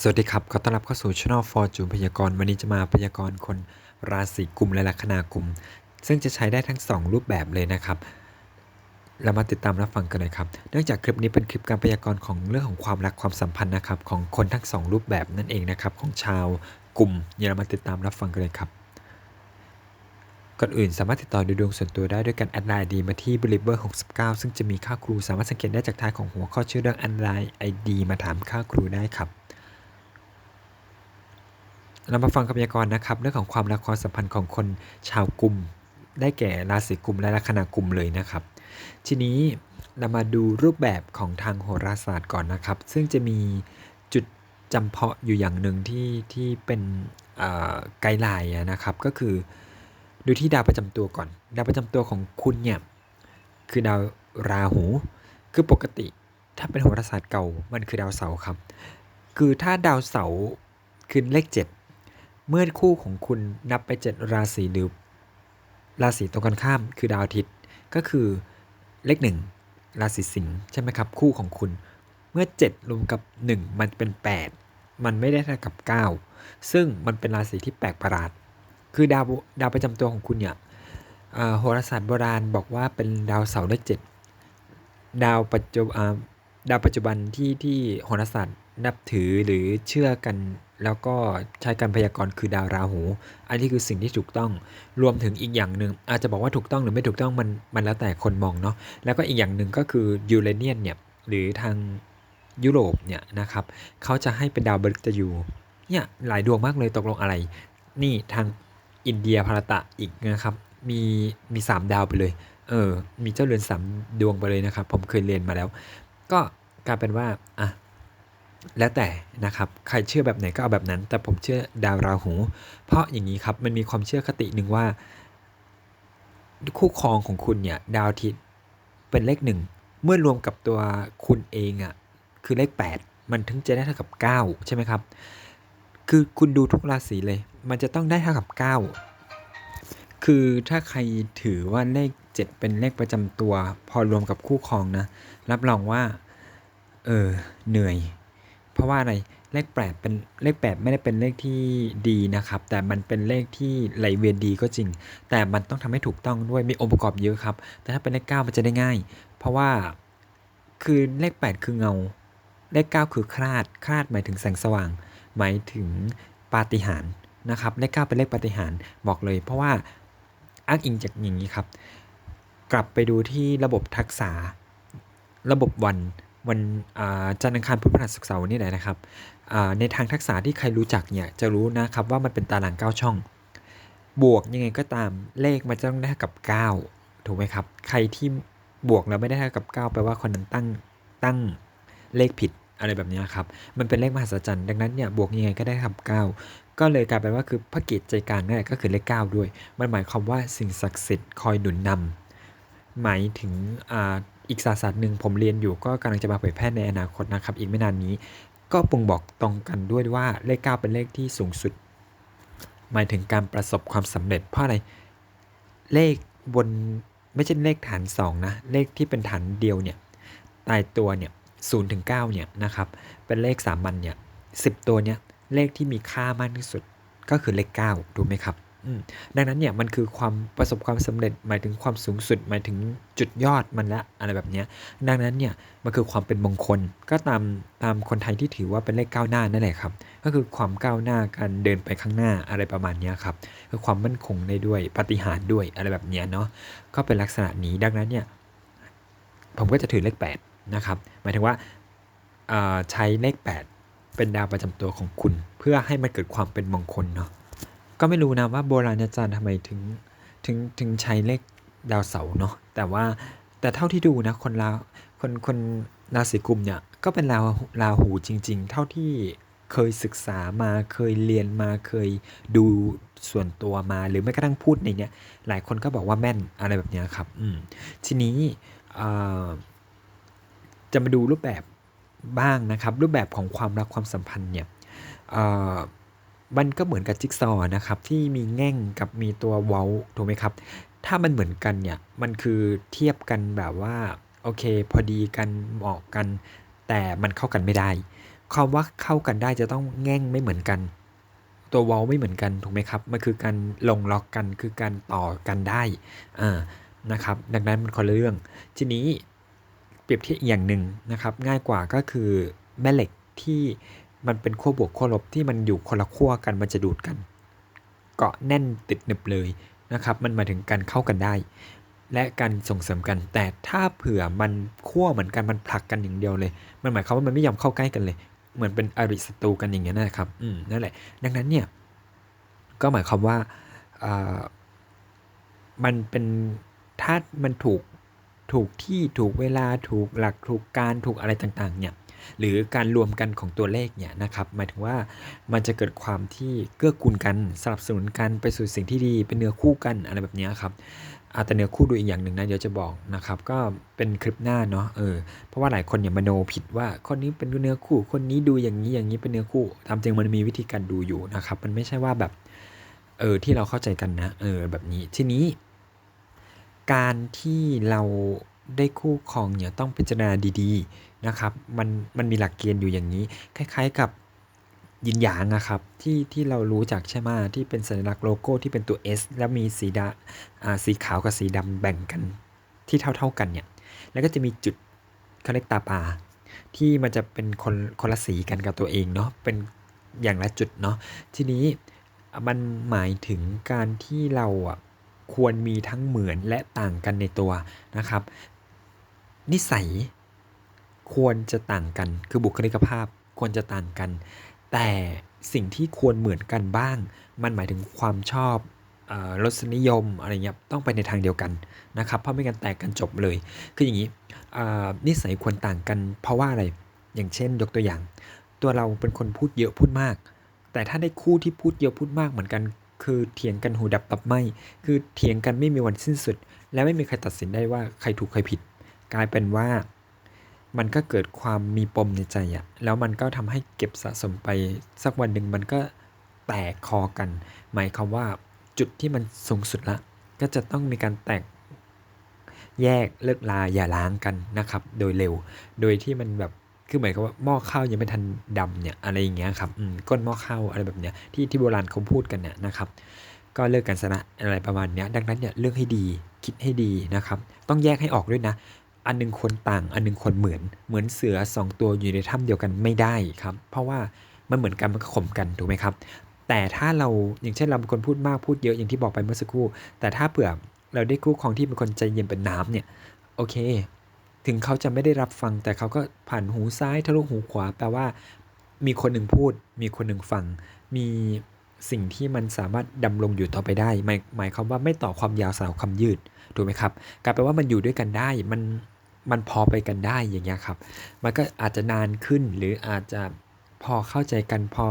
สวัสดีครับ ขอต้อนรับเข้าสู่ช่องฟอร์จูนพยากรณ์วันนี้จะมาพยากรณ์คนราศีกุมและลัคนากุม ซึ่งจะใช้ได้ทั้ง 2 รูปแบบเลยนะครับ เรามาติดตามรับฟังกันเลยครับ เนื่องจากคลิปนี้เป็นคลิปการพยากรณ์ของเรื่องของความรักความสัมพันธ์นะครับของคนทั้ง 2 รูปแบบนั่นเองนะครับของชาวกลุ่มเดี๋ยเรามาติดตามรับฟังกันเลยครับ ก่อนอื่นสามารถติดต่อดูดวงส่วนตัวได้ด้วยการแอดไลน์ดีมาที่ b e l i v e r 69 ซึ่งจะมีค่าครูสามารถสังเกตได้จากท้ายของหัวข้อชื่อเรื่องแอดไลน์ไอดีมาถามค่าครูได้ครับ เรามาฟังคำพยากรณ์นะครับ เรื่องของความรักความสัมพันธ์ของคนชาวกลุ่มได้แก่ราศีกุมและลัคนากลุ่มเลยนะครับ ทีนี้เรามาดูรูปแบบของทางโหราศาสตร์ก่อนนะครับ ซึ่งจะมีจุดจำเพาะอยู่อย่างหนึ่งที่ที่เป็นไกด์ไลน์นะครับ ก็คือดูที่ดาวประจำตัวก่อน ดาวประจำตัวของคุณเนี่ยคือดาวราหู คือปกติถ้าเป็นโหราศาสตร์เก่ามันคือดาวเสาร์ครับ คือถ้าดาวเสาร์คือเลข7 เมื่อคู่ของคุณนับไป 7 ราศีหรือราศีตรงกันข้ามคือดาวอาทิตย์ก็คือเลข1ราศีสิงห์ใช่ไหมครับ คู่ของคุณ เมื่อ 7 รวมกับ 1 มันเป็น 8 มันไม่ได้เท่ากับ 9 ซึ่งมันเป็นราศีที่แปลกประหลาด คือดาวดาวประจำตัวของคุณเนี่ยอ่าโหราศาสตร์โบราณบอกว่าเป็นดาวเสาร์เลข7ดดาวปัจจุบันดาวปัจจุบันที่ที่โหราศาสตร์นับถือหรือเชื่อกัน แล้วก็ใช้การพยากรณ์คือดาวราหู อันนี้คือสิ่งที่ถูกต้อง รวมถึงอีกอย่างหนึ่งอาจจะบอกว่าถูกต้องหรือไม่ถูกต้องมันมันแล้วแต่คนมองเนาะ แล้วก็อีกอย่างหนึ่งก็คือยูเรเนียนเนี่ยหรือทางยุโรปเนี่ยนะครับเขาจะให้เป็นดาวบฤกยูเนี่ยหลายดวงมากเลยตกลงอะไร นี่ทางอินเดียพารตะอีกนะครับ มีมีสามดาวไปเลย เออ มีเจ้าเรือนสามดวงไปเลยนะครับ ผมเคยเรียนมาแล้ว ก็กลายเป็นว่าอะ แล้วแต่นะครับใครเชื่อแบบไหนก็เอาแบบนั้น แต่ผมเชื่อดาวราหู เพราะอย่างนี้ครับมันมีความเชื่อคติหนึ่งว่า คู่ครองของคุณเนี่ยดาวอาทิตย์เป็นเลขหนึ่งเมื่อรวมกับตัวคุณเองอะ่ะคือเลข 8 มันถึงจะได้เท่ากับ 9 ใช่ไหมครับ คือคุณดูทุกราศีเลย มันจะต้องได้เท่ากับ 9 คือถ้าใครถือว่าเลข 7 เป็นเลขประจำตัว พอรวมกับคู่ครองนะ รับรองว่า เออเหนื่อย เพราะว่าอะไรเลข8เป็นเลข8ไม่ได้เป็นเลขที่ดีนะครับ แต่มันเป็นเลขที่ไหลเวียนดีก็จริง แต่มันต้องทำให้ถูกต้องด้วยมีองค์ประกอบเยอะครับ แต่ถ้าเป็นเลข9มันจะได้ง่าย เพราะว่าคือเลข8คือเงา เลข9คือคลาดคลาดหมายถึงแสงสว่าง หมายถึงปาฏิหาริย์นะครับเลข9เป็นเลขปาฏิหาริย์บอกเลย เพราะว่าอ้างอิงจากอย่างนี้ครับ กลับไปดูที่ระบบทักษะระบบวัน วันอาจันทร์อังคารพุธพฤหัสศุกร์เสาร์นี่แหละนะครับในทางทักษะที่ใครรู้จักเนี่ยจะรู้นะครับว่ามันเป็นตาราง 9 ช่อง บวกยังไงก็ตามเลขมันจะต้องได้เท่ากับ 9 ถูกไหมครับ ใครที่บวกแล้วไม่ได้เท่ากับ 9 แปลว่าคนนั้นตั้งตั้งเลขผิดอะไรแบบนี้ครับ มันเป็นเลขมหัศจรรย์ ดังนั้นเนี่ยบวกยังไงก็ได้เท่ากับ 9 ก็เลยกลายเป็นว่าคือพระเกตใจกลางนั่นแหละก็คือเลข 9 ด้วย มันหมายความว่าสิ่งศักดิ์สิทธิ์คอยหนุนนำหมายถึง อีกศาสตร์หนึ่งผมเรียนอยู่ก็กำลังจะมาเผยแพร่ในอนาคตนะครับ อีกไม่นานนี้ ก็ปรุงบอกตรงกันด้วยว่าเลข 9 เป็นเลขที่สูงสุด หมายถึงการประสบความสำเร็จเพราะอะไร เลขบนไม่ใช่เลขฐาน 2 นะ เลขที่เป็นฐานเดียวเนี่ยตายตัวเนี่ย0ถึง9เนี่ยนะครับเป็นเลขสามัญเนี่ย10ตัวเนี่ยเลขที่มีค่ามากที่สุดก็คือเลข9ถูไหมครับ ดังนั้นเนี่ยมันคือความประสบความสำเร็จหมายถึงความสูงสุดหมายถึงจุดยอดมันละอะไรแบบเนี้ยดังนั้นเนี่ยมันคือความเป็นมงคลก็ตามตามคนไทยที่ถือว่าเป็นเลขก้าวหน้านั่นแหละครับ ก็คือความก้าวหน้าการเดินไปข้างหน้าอะไรประมาณเนี้ยครับคือความมั่นคงได้ด้วยปฏิหารด้วยอะไรแบบเนี้ยเนาะก็เป็นลักษณะนี้ดังนั้นเนี่ยผมก็จะถือเลข8นะครับหมายถึงว่าใช้เลข 8 เป็นดาวประจำตัวของคุณ เพื่อให้มันเกิดความเป็นมงคลเนาะ ก็ไม่รู้นะว่าโบราณอาจารย์ทำไมถึงถึงถึงใช้เลขดาวเสาร์เนาะแต่ว่าแต่เท่าที่ดูนะคนลาคนคนราศีกุมเนี่ยก็เป็นลาลาหูจริง ๆ เท่าที่เคยศึกษามาเคยเรียนมาเคยดูส่วนตัวมาหรือไม่กระทั่งพูดในเนี้ยหลายคนก็บอกว่าแม่นอะไรแบบเนี้ยครับอืมทีนี้จะมาดูรูปแบบบ้างนะครับ รูปแบบของความรักความสัมพันธ์เนี่ยเอ่อ มันก็เหมือนกับจิ๊กซอว์นะครับที่มีแง่งกับมีตัวเว้าถูกไหมครับ ถ้ามันเหมือนกันเนี่ยมันคือเทียบกันแบบว่าโอเค พอดีกันเหมาะกัน แต่มันเข้ากันไม่ได้คำว่าเข้ากันได้จะต้องแง่งไม่เหมือนกัน ตัวเวอลไม่เหมือนกันถูกไหมครับมันคือการลงล็อกกันคือการต่อกันได้อ่านะครับ ดังนั้นมันคนละเรื่องทีนี้เปรียบเทียบอย่างหนึ่งนะครับ ง่ายกว่าก็คือแม่เหล็กที่ มันเป็นขั้วบวกขั้วลบที่มันอยู่คนละขั้วกันมันจะดูดกัน เกาะแน่นติดหนึบเลยนะครับ มันมาถึงการเข้ากันได้ และการส่งเสริมกัน แต่ถ้าเผื่อมันขั้วเหมือนกันมันผลักกันอย่างเดียวเลย มันหมายความว่ามันไม่ยอมเข้าใกล้กันเลย เหมือนเป็นอริศัตรูกันอย่างเงี้ยนะครับอืมนั่นแหละ ดังนั้นเนี่ยก็หมายความว่าอ่ามันเป็นถ้ามันถูกถูกที่ถูกเวลาถูกหลักถูกการถูกอะไรต่างๆเนี่ย หรือการรวมกันของตัวเลขเนี่ยนะครับหมายถึงว่ามันจะเกิดความที่เกื้อกูลกันสนับสนุนกันไปสู่สิ่งที่ดีเป็นเนื้อคู่กันอะไรแบบนี้ครับอาแต่เนื้อคู่ดูอีกอย่างหนึ่งนะเดี๋ยวจะบอกนะครับก็เป็นคลิปหน้าเนาะเออเพราะว่าหลายคนเนี่ยมโนผิดว่าคนนี้เป็นเนื้อคู่ คนนี้ดูอย่างนี้อย่างนี้เป็นเนื้อคู่ตามจริงมันมีวิธีการดูอยู่นะครับมันไม่ใช่ว่าแบบเออที่เราเข้าใจกันนะเออแบบนี้ทีนี้ การที่เรา ได้คู่ครองเนี่ยต้องพิจารณาดีๆนะครับ มันมันมีหลักเกณฑ์อยู่อย่างนี้ คล้ายๆกับยินหยางอะครับที่ที่เรารู้จักใช่ไหมที่เป็นสัญลักษณ์โลโก้ที่เป็นตัว S แล้วมีสีดาอ่าสีขาวกับสีดำแบ่งกันที่เท่าๆกันเนี่ยแล้วก็จะมีจุดเขาเรียกตาปาที่มันจะเป็นคนคนละสีกันกับตัวเองเนาะเป็นอย่างละจุดเนาะทีนี้มันหมายถึงการที่เราอะควรมีทั้งเหมือนและต่างกันในตัวนะครับ นิสัย ควรจะต่างกัน คือบุคลิกภาพควรจะต่างกัน แต่สิ่งที่ควรเหมือนกันบ้าง มันหมายถึงความชอบรสนิยมอะไรเงี้ยต้องไปในทางเดียวกันนะครับเพราะไม่งั้นแตกกันจบเลย คืออย่างนี้นิสัยควรต่างกัน เพราะว่าอะไรอย่างเช่นยกตัวอย่าง ตัวเราเป็นคนพูดเยอะพูดมาก แต่ถ้าได้คู่ที่พูดเยอะพูดมากเหมือนกัน คือเถียงกันหูดับตับไหมคือเถียงกันไม่มีวันสิ้นสุด และไม่มีใครตัดสินได้ว่าใครถูกใครผิด กลายเป็นว่ามันก็เกิดความมีปมในใจอะแล้วมันก็ทำให้เก็บสะสมไปสักวันหนึ่งมันก็แตกคอกัน หมายความว่าจุดที่มันสูงสุดละ ก็จะต้องมีการแตกแยกเลิกลาอย่าล้างกันนะครับ โดยเร็ว โดยที่มันแบบคือหมายความว่าหม้อข้าวยังไม่ทันดำเนี่ยอะไรอย่างเงี้ยครับก้นหม้อข้าวอะไรแบบเนี้ยที่ที่โบราณเขาพูดกันเนี่ยนะครับ ก็เลิกกันซะนะอะไรประมาณเนี้ยดังนั้นเนี่ยเลือกให้ดีคิดให้ดีนะครับ ต้องแยกให้ออกด้วยนะ อันหนึงคนต่าง อันหนึงคนเหมือน เหมือนเสือสองตัวอยู่ในถ้ำเดียวกันไม่ได้ครับ เพราะว่ามันเหมือนกันมันก็ข่มกันถูกไหมครับ แต่ถ้าเราอย่างเช่นเราเป็นคนพูดมากพูดเยอะอย่างที่บอกไปเมื่อสักครู่ แต่ถ้าเผื่อเราได้คู่ครองที่เป็นคนใจเย็นเป็นน้ำเนี่ยโอเค ถึงเขาจะไม่ได้รับฟัง แต่เขาก็ผ่านหูซ้ายทะลุหูขวา แปลว่า มีคนหนึ่งพูด มีคนหนึ่งฟัง มีสิ่งที่มันสามารถดำรงอยู่ต่อไปได้ หมายหมายความว่าไม่ต่อความยาวสาวความยืดถูกไหมครับกลายเป็นว่ามันอยู่ด้วยกันได้มัน มันพอไปกันได้อย่างเงี้ยครับ มันก็อาจจะนานขึ้นหรืออาจจะพอเข้าใจกันพอ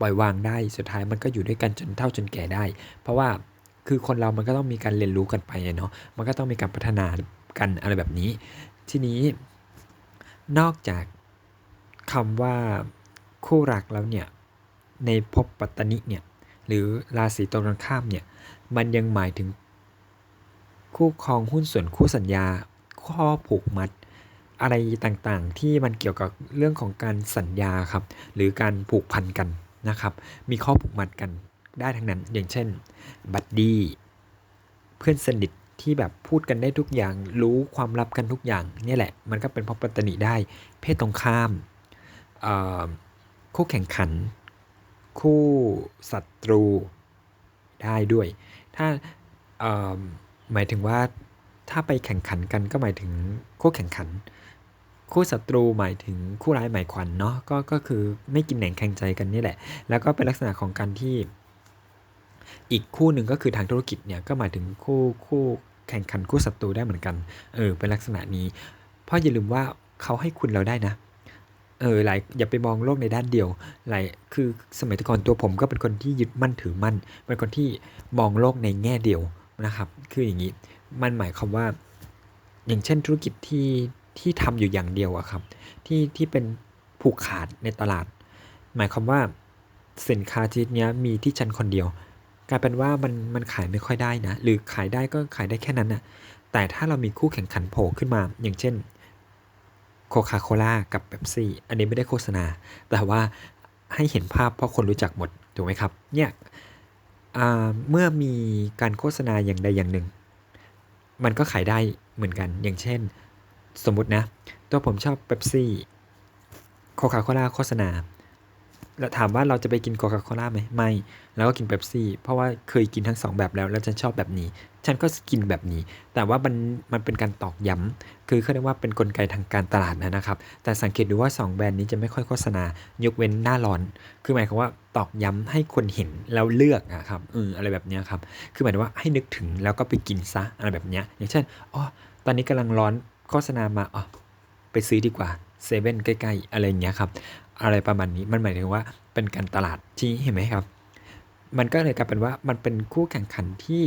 ปล่อยวางได้สุดท้ายมันก็อยู่ด้วยกันจนเท่าจนแก่ได้ เพราะว่าคือคนเรามันก็ต้องมีการเรียนรู้กันไปเนาะมันก็ต้องมีการพัฒนากันอะไรแบบนี้ ทีนี้นอกจากคำว่าคู่รักแล้วเนี่ยในภพปัตตนิเนี่ยหรือราศีตรงกันข้ามเนี่ยมันยังหมายถึงคู่ครองหุ้นส่วนคู่สัญญา ข้อผูกมัด อะไรต่างๆ ที่มันเกี่ยวกับเรื่องของการสัญญาครับ หรือการผูกพันกันนะครับ มีข้อผูกมัดกันได้ทั้งนั้น อย่างเช่น บัดดี้เพื่อนสนิทที่แบบพูดกันได้ทุกอย่าง รู้ความลับกันทุกอย่างนี่แหละ มันก็เป็นเพราะปัตตนิได้ เพศตรงข้าม คู่แข่งขัน คู่ศัตรูได้ด้วย ถ้าหมายถึงว่า ถ้าไปแข่งขันกันก็หมายถึงคู่แข่งขัน คู่ศัตรูหมายถึงคู่ร้ายหมายขวัญเนาะก็ก็คือไม่กินแหน่งแข่งใจกันนี่แหละ แล้วก็เป็นลักษณะของการที่ อีกคู่หนึ่งก็คือทางธุรกิจเนี่ยก็หมายถึงคู่คู่แข่งขันคู่ศัตรูได้เหมือนกัน เออ เป็นลักษณะนี้ เพราะอย่าลืมว่าเขาให้คุณเราได้นะ เออ หลาย อย่าไปมองโลกในด้านเดียว หลาย คือสมัยก่อนตัวผมก็เป็นคนที่ยึดมั่นถือมั่น เป็นคนที่มองโลกในแง่เดียวนะครับ คืออย่างนี้ มันหมายความว่า อย่างเช่นธุรกิจที่ที่ทำอยู่อย่างเดียวอะครับ ที่ที่เป็นผูกขาดในตลาด หมายความว่าสินค้าชนิดนี้มีที่ฉันคนเดียว กลายเป็นว่ามันมันขายไม่ค่อยได้นะ หรือขายได้ก็ขายได้แค่นั้นนะแต่ถ้าเรามีคู่แข่งขันโผล่ขึ้นมา อย่างเช่นโคคาโคล่ากับเบปซี่อันนี้ไม่ได้โฆษณา แต่ว่าให้เห็นภาพเพราะคนรู้จักหมด ถูกไหมครับ เนี่ยเมื่อมีการโฆษณาอย่างใดอย่างหนึ่ง มันก็ขายได้เหมือนกัน อย่างเช่น สมมุตินะ ตัวผมชอบเบปซี่โคคาโคล่าโฆษณา แล้วถามว่าเราจะไปกินโคคาโคล่าไหมไม่ แล้วก็กินเบปซี่ เพราะว่าเคยกินทั้ง2แบบแล้ว แล้วฉันชอบแบบนี้ ฉันก็กินแบบนี้ แต่ว่ามันมันเป็นการตอกย้ำคือเขาเรียกว่าเป็นนกลไกทางการตลาดนะครับ แต่สังเกตดูว่า 2 แบรนด์นี้จะไม่ค่อยโฆษณายกเว้นหน้าร้อน คือหมายความว่าตอกย้ำให้คนเห็นแล้วเลือกอะครับอืออะไรแบบนี้ครับ คือหมายถึงว่าให้นึกถึงแล้วก็ไปกินซะอะไรแบบนี้อย่างเช่นอ๋อตอนนี้กำลังร้อนโฆษณามาอ๋อไปซื้อดีกว่าเซเว่นใกล้ๆ อะไรอย่างเงี้ยครับ อะไรประมาณนี้มันหมายถึงว่าเป็นการตลาดที่เห็นไหมครับ มันก็เลยกลายเป็นว่ามันเป็นคู่แข่งขันที่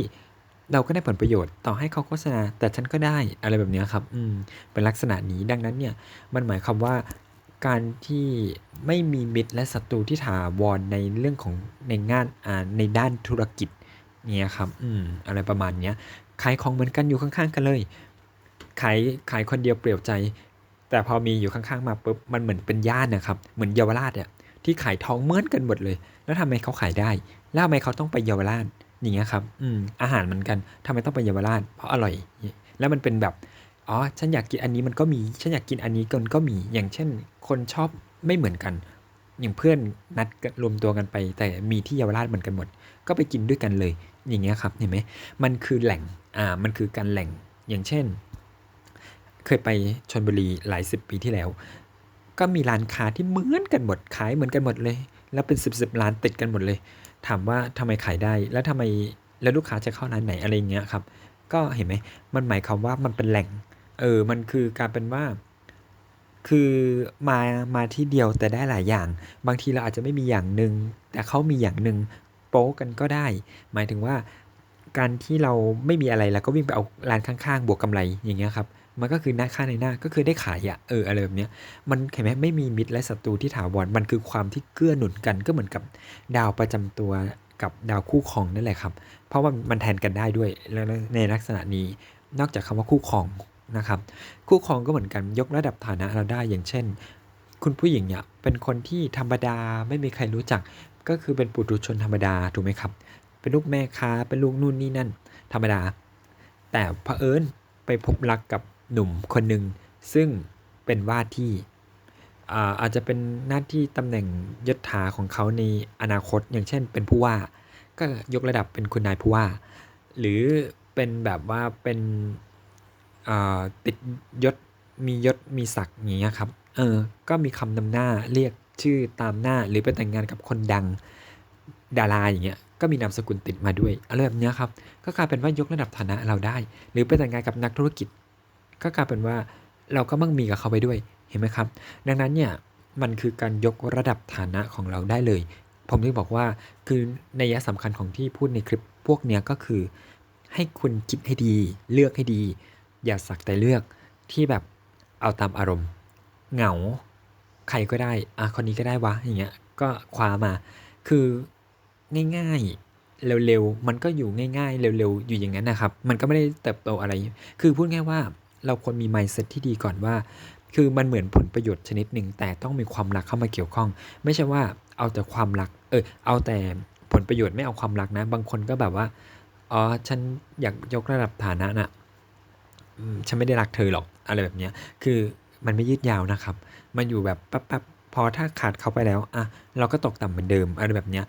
เราก็ได้ผลประโยชน์ต่อให้เขาโฆษณา แต่ฉันก็ได้อะไรแบบนี้ครับอืมเป็นลักษณะนี้ดังนั้นเนี่ยมันหมายความว่าการที่ไม่มีมิตรและศัตรูที่ถาวรในเรื่องของในงานอ่าในด้านธุรกิจเนี่ยครับอืมอะไรประมาณเนี้ยขายของเหมือนกันอยู่ข้างๆ กันเลยขายขายคนเดียวเปลี่ยวใจ แต่พอมีอยู่ข้างๆมาปุ๊บมันเหมือนเป็นย่านนะครับเหมือนเยาวราชเนี่ยที่ขายทองเหมือนกันหมดเลย แล้วทำไมเขาขายได้ แล้วทำไมเขาต้องไปเยาวราชอย่างเงี้ยครับอืมอาหารเหมือนกันทำไมต้องไปเยาวราชเพราะอร่อย แล้วมันเป็นแบบอ๋อฉันอยากกินอันนี้มันก็มีฉันอยากกินอันนี้กันก็มีอย่างเช่น คนชอบไม่เหมือนกัน อย่างเพื่อนนัดรวมตัวกันไป แต่มีที่เยาวราชเหมือนกันหมด ก็ไปกินด้วยกันเลย อย่างเงี้ยครับเห็นไหมมันคือแหล่งอ่ามันคือการแหล่งอย่างเช่น เคยไปชนบุรีหลายสิบปีที่แล้ว ก็มีร้านค้าที่เหมือนกันหมดขายเหมือนกันหมดเลย แล้วเป็นสิบสิบร้านติดกันหมดเลย ถามว่าทำไมขายได้ แล้วทำไมแล้วลูกค้าจะเข้าร้านไหนอะไรเงี้ยครับ ก็เห็นไหมมันหมายความว่ามันเป็นแหล่ง เออ มันคือการเป็นว่า คือมามาที่เดียวแต่ได้หลายอย่าง บางทีเราอาจจะไม่มีอย่างหนึ่งแต่เขามีอย่างหนึ่งโป๊กันก็ได้ หมายถึงว่าการที่เราไม่มีอะไรแล้วก็วิ่งไปเอาร้านข้างๆ บวกกำไรอย่างเงี้ยครับ มันก็คือหน้าค่าในหน้าก็คือได้ขายอะเอออะไรแบบเนี้ยมันเห็นไหมไม่มีมิตรและศัตรูที่ถาวรมันคือความที่เกื้อหนุนกันก็เหมือนกับดาวประจำตัวกับดาวคู่ครองนั่นแหละครับ เพราะว่ามันแทนกันได้ด้วยแล้วในลักษณะนี้นอกจากคำว่าคู่ครองนะครับ คู่ครองก็เหมือนกันยกระดับฐานะเราได้อย่างเช่น คุณผู้หญิงเนี่ยเป็นคนที่ธรรมดาไม่มีใครรู้จัก ก็คือเป็นปุถุชนธรรมดาถูกไหมครับ เป็นลูกแม่ค้าเป็นลูกนู่นนี่นั่น ธรรมดา แต่เผอิญไปพบรักกับ หนุ่มคนหนึ่งซึ่งเป็นว่าที่อาจจะเป็นหน้าที่ตำแหน่งยศถาของเขาในอนาคต อย่างเช่น เป็นผู้ว่า ก็ยกระดับเป็นคุณนายผู้ว่า หรือเป็นแบบว่าเป็นติดยศมียศมีศักดิ์อย่างเงี้ยครับเออก็มีคำนำหน้าเรียกชื่อตามหน้าหรือไปแต่งงานกับคนดังดาราอย่างเงี้ยก็มีนามสกุลติดมาด้วยอะไรแบบนี้ครับ ก็กลายเป็นว่ายกระดับฐานะเราได้ หรือไปแต่งงานกับนักธุรกิจ ก็กลายเป็นว่าเราก็มั่งมีกับเขาไปด้วยเห็นไหมครับ ดังนั้นเนี่ยมันคือการยกระดับฐานะของเราได้เลย ผมถึงบอกว่าคือในยะสำคัญของที่พูดในคลิปพวกเนี้ยก็คือ ให้คุณคิดให้ดี เลือกให้ดี อย่าสักแต่เลือกที่แบบเอาตามอารมณ์ เหงา ใครก็ได้อะคนนี้ก็ได้วะอย่างเงี้ยก็คว้ามา คือง่ายๆเร็วๆมันก็อยู่ง่าย ๆ เร็วๆอยู่อย่างนั้นนะครับ มันก็ไม่ได้เติบโตอะไร คือพูดง่ายว่า เราควรมี mindset ที่ดีก่อนว่า คือมันเหมือนผลประโยชน์ชนิดหนึ่ง แต่ต้องมีความรักเข้ามาเกี่ยวข้อง ไม่ใช่ว่าเอาแต่ความรัก เออ เอาแต่ผลประโยชน์ไม่เอาความรักนะ บางคนก็แบบว่า อ๋อ ฉันอยากยกระดับฐานะนะ่ะฉันไม่ได้รักเธอหรอก อะไรแบบนี้ คือมันไม่ยืดยาวนะครับ มันอยู่แบบปั๊บปั๊บพอถ้าขาดเขาไปแล้ว อะ เราก็ตกต่ำเหมือนเดิม อะไรแบบนี้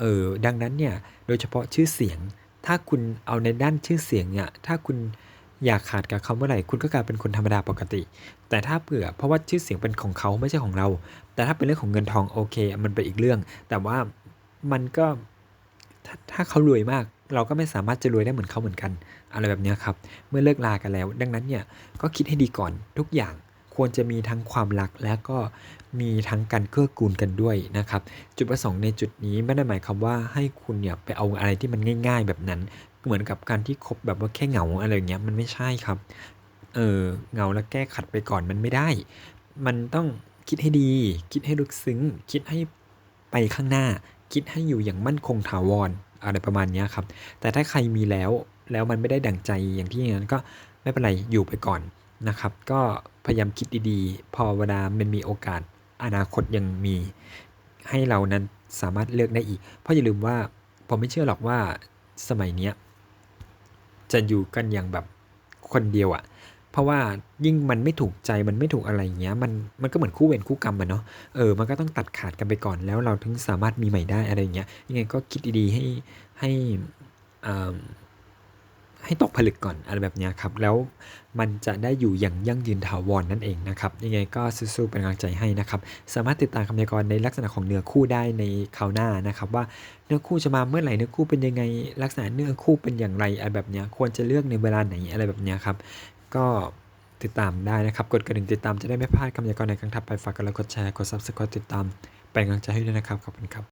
เออ ดังนั้นเนี่ย โดยเฉพาะชื่อเสียง ถ้าคุณเอาในด้านชื่อเสียงเนี่ย ถ้าคุณ อยากขาดกับเขาเมื่อไหร่คุณก็กลายเป็นคนธรรมดาปกติ แต่ถ้าเผื่อเพราะว่าชื่อเสียงเป็นของเขาไม่ใช่ของเรา แต่ถ้าเป็นเรื่องของเงินทองโอเค มันเป็นอีกเรื่อง แต่ว่ามันก็ถ้าถ้าเขารวยมาก เราก็ไม่สามารถจะรวยได้เหมือนเขาเหมือนกัน อะไรแบบนี้ครับ เมื่อเลิกลากันแล้ว ดังนั้นเนี่ยก็คิดให้ดีก่อนทุกอย่างควรจะมีทั้งความรักและก็มีทั้งการเกื้อกูลกันด้วยนะครับ จุดประสงค์ในจุดนี้ไม่ได้หมายความว่าให้คุณเนี่ยไปเอาอะไรที่มันง่าย ๆ แบบนั้น เหมือนกับการที่คบแบบว่าแค่เหงาอะไรเงี้ยมันไม่ใช่ครับ เออเหงาแล้วแก้ขัดไปก่อนมันไม่ได้ มันต้องคิดให้ดี คิดให้ลึกซึ้ง คิดให้ไปข้างหน้า คิดให้อยู่อย่างมั่นคงถาวรอะไรประมาณนี้ครับ แต่ถ้าใครมีแล้วแล้วมันไม่ได้ดั่งใจอย่างที่อย่างนั้นก็ไม่เป็นไรอยู่ไปก่อนนะครับ ก็พยายามคิดดีๆ พอเวลามันมีโอกาสอนาคตยังมี ให้เรานั้นสามารถเลือกได้อีก เพราะอย่าลืมว่าผมไม่เชื่อหรอกว่าสมัยเนี้ย จะอยู่กันอย่างแบบคนเดียวอะ่ะ เพราะว่ายิ่งมันไม่ถูกใจมันไม่ถูกอะไรอย่างเงี้ยมันมันก็เหมือนคู่เวรคู่กรรมอะเนาะเออมันก็ต้องตัดขาดกันไปก่อนแล้วเราถึงสามารถมีใหม่ได้อะไรอย่างเงี้ยยังไงก็คิดดีๆให้ให้อ่า ให้ตกผลึกก่อนอะไรแบบนี้ครับ แล้วมันจะได้อยู่อย่างยั่งยืนถาวรนั่นเองนะครับ ยังไงก็สู้ๆเป็นกำลังใจให้นะครับ สามารถติดตามคำพยากรณ์ในลักษณะของเนื้อคู่ได้ในคราวหน้านะครับ ว่าเนื้อคู่จะมาเมื่อไหร่เนื้อคู่เป็นยังไง ลักษณะเนื้อคู่เป็นอย่างไรอะไรแบบนี้ควรจะเลือกในเวลาไหนอะไรแบบนี้ครับ ก็ติดตามได้นะครับ กดกระดิ่งติดตามจะได้ไม่พลาดคำพยากรณ์ในครั้งถัดไปฝากกดไลค์กดแชร์กด subscribe ติดตามเป็นกำลังใจให้ด้วยนะครับขอบคุณครับ